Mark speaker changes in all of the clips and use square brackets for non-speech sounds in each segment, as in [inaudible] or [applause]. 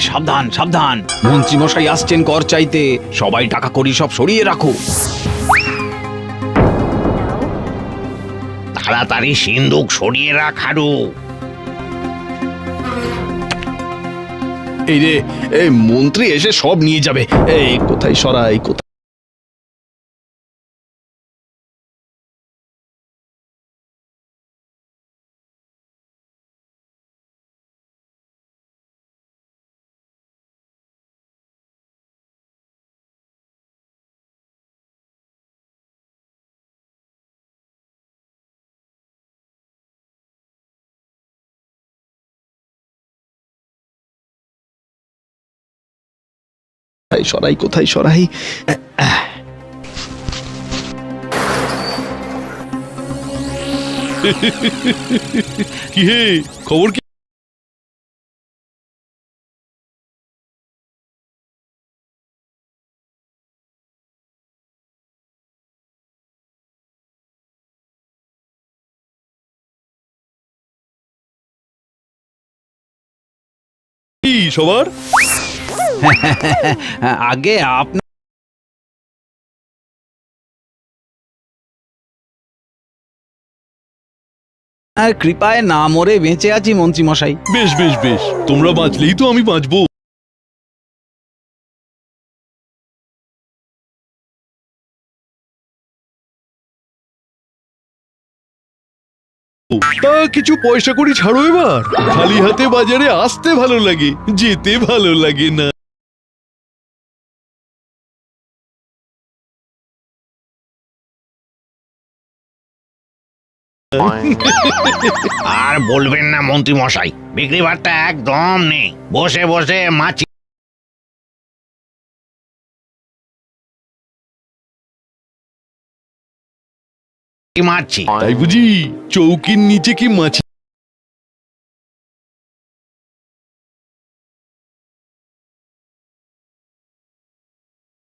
Speaker 1: সাবধান সাবধান। মন্ত্রী মশাই আসছেন কর চাইতে। সবাই টাকা করি সব সরিয়ে রাখো।
Speaker 2: তাড়াতাড়ি সিন্দুক সরিয়ে রাখ, হারু।
Speaker 3: এই রে, এই মন্ত্রী এসে সব নিয়ে যাবে। এই, কোথায় সরাই, কোথায় সরাই কোথায় সরাই? কি হে? খবর কি সবার? [laughs]
Speaker 1: আগে আপনার আর কৃপায় না মরে বেঁচে আছি মন্ত্রী মশাই।
Speaker 3: বেশ বেশ বেশ। তোমরা বাঁচলেই তো আমি বাঁচবো। তা কিছু পয়সা করি ছাড়ো এবার। খালি হাতে বাজারে আসতে ভালো লাগে, যেতে ভালো লাগে না। [laughs]
Speaker 2: আর বলবেন না মন্ত্রী মশাই বিক্রি বার্তা একদম নেই। বসে বসে মাছি মারছি?
Speaker 3: তাই বুঝি চৌকির নিচে কি মাছি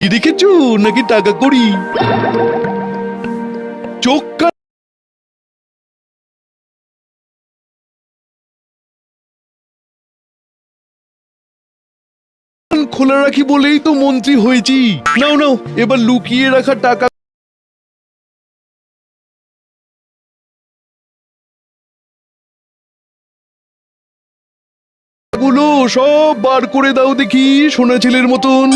Speaker 3: দেখেছ? নাকি টাকা করি চোখ খোলা রাখি বলেই তো মন্ত্রী হয়েছি। নাও নাও, এবার লুকিয়ে রাখা টাকা গুলো সব বার করে দাও দেখি, সোনা ছেলের মতন।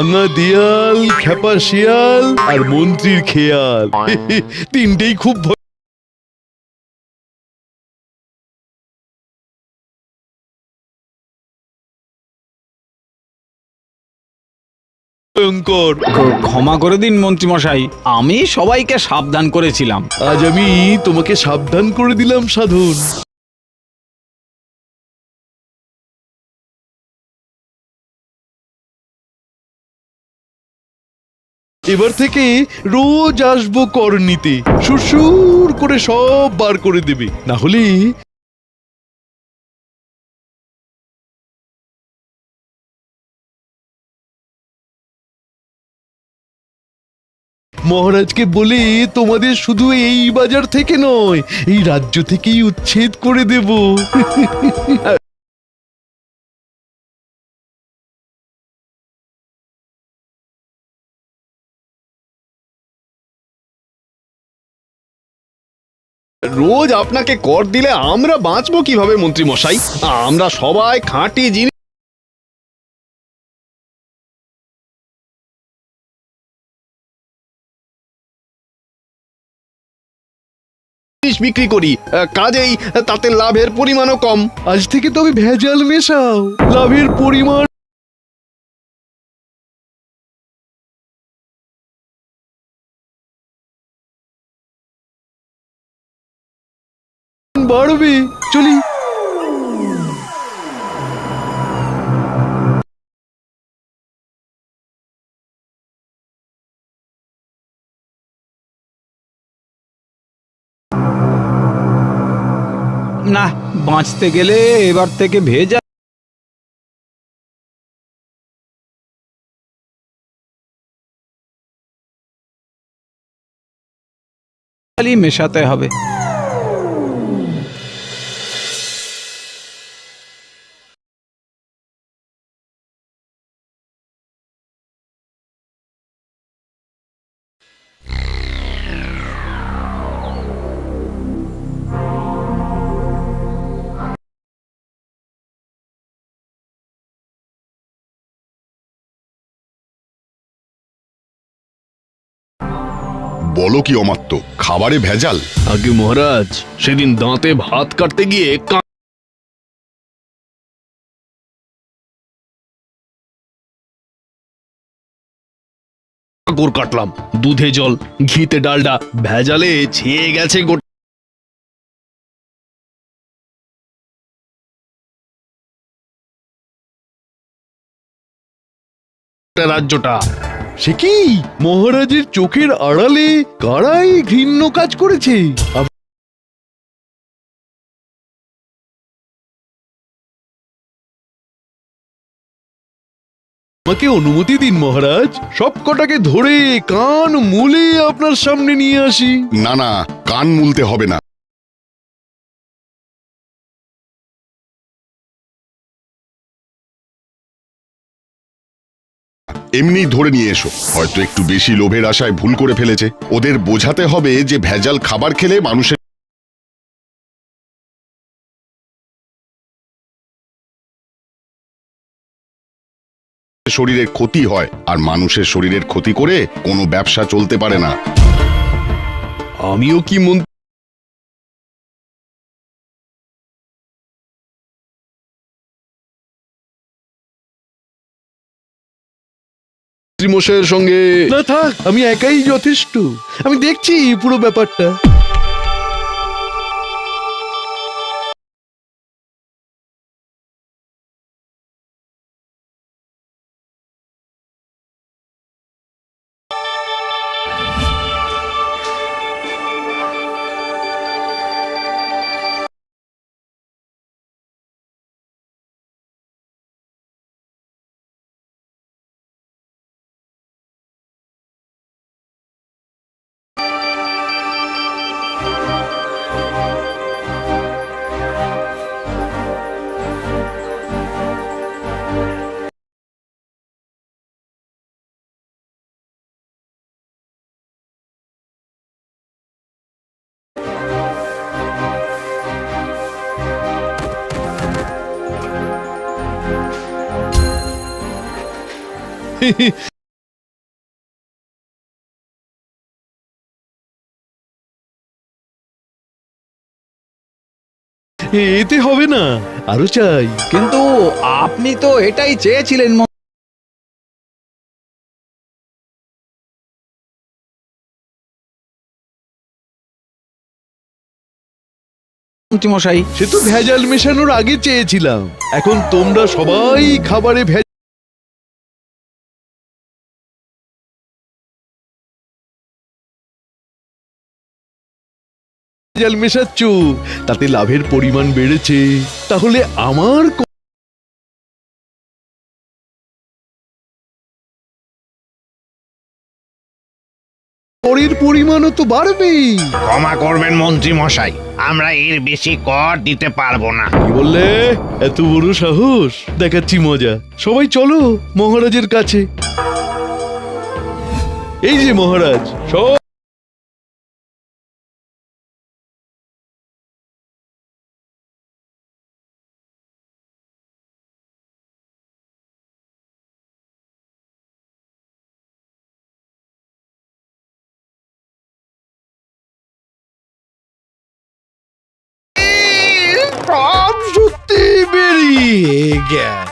Speaker 3: ভাঙা দেয়াল খেপা শিয়াল আর মন্ত্রীর খেয়াল। [laughs] তিনটেই খুব ভয়ঙ্কর।
Speaker 1: ক্ষমা করে দিন মন্ত্রী মশাই আমি সবাইকে সাবধান করেছিলাম।
Speaker 3: আজ আমি তোমাকে সাবধান করে দিলাম সাধন। এবার থেকে রোজ আসব কর নিতে। সুরসুর করে সব বার করে দেবে। না হলে মহারাজকে বলে, তোমাদের শুধু এই বাজার থেকে নয়, এই রাজ্য থেকেই উচ্ছেদ করে দেব। রোজ আপনাকে কর দিলে আমরা বাঁচবো কীভাবে মন্ত্রী মশাই আমরা সবাই খাঁটি জিনিস বিক্রি করি। কাজেই তাতে লাভের পরিমাণও কম। আজ থেকে তবে ভেজাল মেশাও। লাভের পরিমাণ বাড়বে চলি।
Speaker 1: না বাঁচতে গেলে এবার থেকে ভেজা মেশাতে হবে।
Speaker 4: বলো কি অমাত্য, খাবারে ভেজাল?
Speaker 3: আগে মহারাজ, সেদিন দাঁতে ভাত কাটতে গিয়ে কাকড় কাটলাম, দুধে জল, ঘিতে ডালডা, ভেজালে ছেয়ে গেছে গোটা রাজ্যটা। সে কি? মহারাজের চোখের আড়ালে কারাই ঘৃণ্য কাজ করেছে। আমাকে অনুমতি দিন, মহারাজ। সব কটাকে ধরে কান মুলে আপনার সামনে নিয়ে আসি।
Speaker 4: না না, কান মুলতে হবে না। এমনি ধরে নিয়ে এসো। হয়তো একটু বেশি লোভের আশায় ভুল করে ফেলেছে। ওদের বোঝাতে হবে যে ভেজাল খাবার খেলে মানুষের শরীরের ক্ষতি হয়, আর মানুষের শরীরের ক্ষতি করে কোনো ব্যবসা চলতে পারে না।
Speaker 3: আমিও কি মন মশাইয়ের সঙ্গে না থাক আমি একাই যথেষ্ট। আমি দেখছি পুরো ব্যাপারটা। [laughs] এতে হবে না। আরও চাই।
Speaker 1: কিন্তু আপনি তো এটাই চেয়েছিলেন ম- মন্ত্রীমশাই
Speaker 3: সে তো ভেজাল মেশানোর আগে চেয়েছিলাম। এখন তোমরা সবাই খাবারে ভেজাল ভেজাল মেশাচ্ছ তাতে লাভের পরিমাণ বেড়েছে তাহলে আমার করের পরিমাণও তো বাড়বেই।
Speaker 2: ক্ষমা করবেন মন্ত্রী মশাই আমরা এর বেশি কর দিতে পারব না।
Speaker 3: কি বললে? এত বড় সাহস? দেখাচ্ছি মজা। সবাই চলো মহারাজের কাছে। এই যে মহারাজ সব সব বেরিয়ে গেল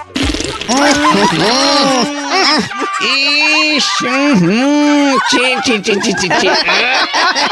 Speaker 3: [laughs] [laughs]